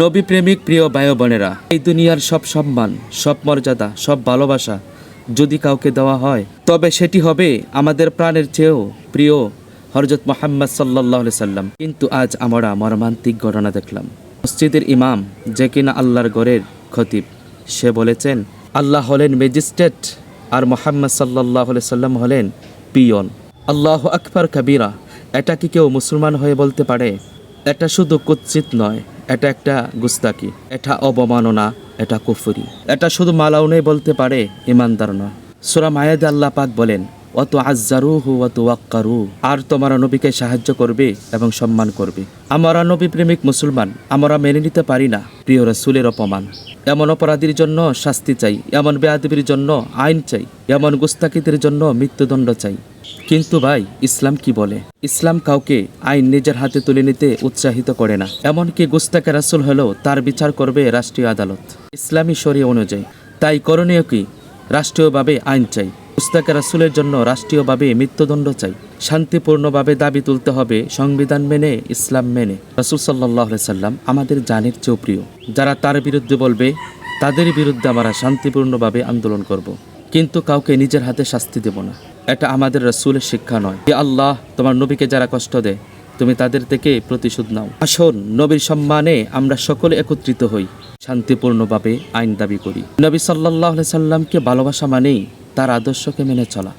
নবী প্রেমিক প্রিয় বায়ু বোনেরা এই দুনিয়ার সব সম্মান, সব মর্যাদা, সব ভালোবাসা যদি কাউকে দেওয়া হয়, তবে সেটি হবে আমাদের প্রাণের চেয়েও প্রিয় হরজত মোহাম্মদ সাল্লাহ সাল্লাম। কিন্তু আজ আমরা মর্মান্তিক ঘটনা দেখলাম। মসজিদের ইমাম যে কিনা আল্লাহর গড়ের খতিব, সে বলেছেন, আল্লাহ হলেন ম্যাজিস্ট্রেট আর মোহাম্মদ সাল্লাহ সাল্লাম হলেন পিয়ন। আল্লাহ আকবর কাবিরা, এটা কি কেউ মুসলমান হয়ে বলতে পারে? এটা শুধু কুৎসিত নয়। এটা একটা গুস্তাকি এটা অবমাননা, এটা কুফুরি। এটা শুধু মালাউনে বলতে পারে, ইমানদার নয়। সুরা মায়েদ আল্লাহ পাক বলেন অত আজ্জারু হু অত ওয়াক্কারু আর তোমার নবীকে সাহায্য করবে এবং সম্মান করবে। আমরা নবী প্রেমিক মুসলমান, আমরা মেনে নিতে পারি না, প্রিয় রসুলের অপমান। এমন অপরাধীর জন্য শাস্তি চাই, এমন বেয়াদবির জন্য আইন চাই, এমন গুস্তাকিদের জন্য মৃত্যুদণ্ড চাই। কিন্তু ভাই, ইসলাম কি বলে? ইসলাম কাউকে আইন নিজের হাতে তুলে নিতে উৎসাহিত করে না। এমনকি গুস্তাকে রাসুল হলেও তার বিচার করবে রাষ্ট্রীয় আদালত। ইসলামী শরীয় অনুযায়ী, তাই করণীয় কি? রাষ্ট্রীয়ভাবে আইন চাই। গুস্তাকে রাসুলের জন্য রাষ্ট্রীয়ভাবে মৃত্যুদণ্ড চাই। শান্তিপূর্ণভাবে দাবি তুলতে হবে, সংবিধান মেনে, ইসলাম মেনে। রাসুল সাল্লাহ সাল্লাম আমাদের জানের চেয়েও প্রিয়। যারা তার বিরুদ্ধে বলবে, তাদের বিরুদ্ধে আমরা শান্তিপূর্ণভাবে আন্দোলন করব। কিন্তু কাউকে নিজের হাতে শাস্তি দেব না। এটা আমাদের রসুলের শিক্ষা নয়। যে আল্লাহ, তোমার নবীকে যারা কষ্ট দেয়, তুমি তাদের থেকে প্রতিশোধ নাও। আসুন, নবীর সম্মানে আমরা সকলে একত্রিত হই। শান্তিপূর্ণভাবে আইন দাবি করি। নবী সাল্লাহ সাল্লামকে ভালোবাসা মানেই তার আদর্শকে মেনে চলা।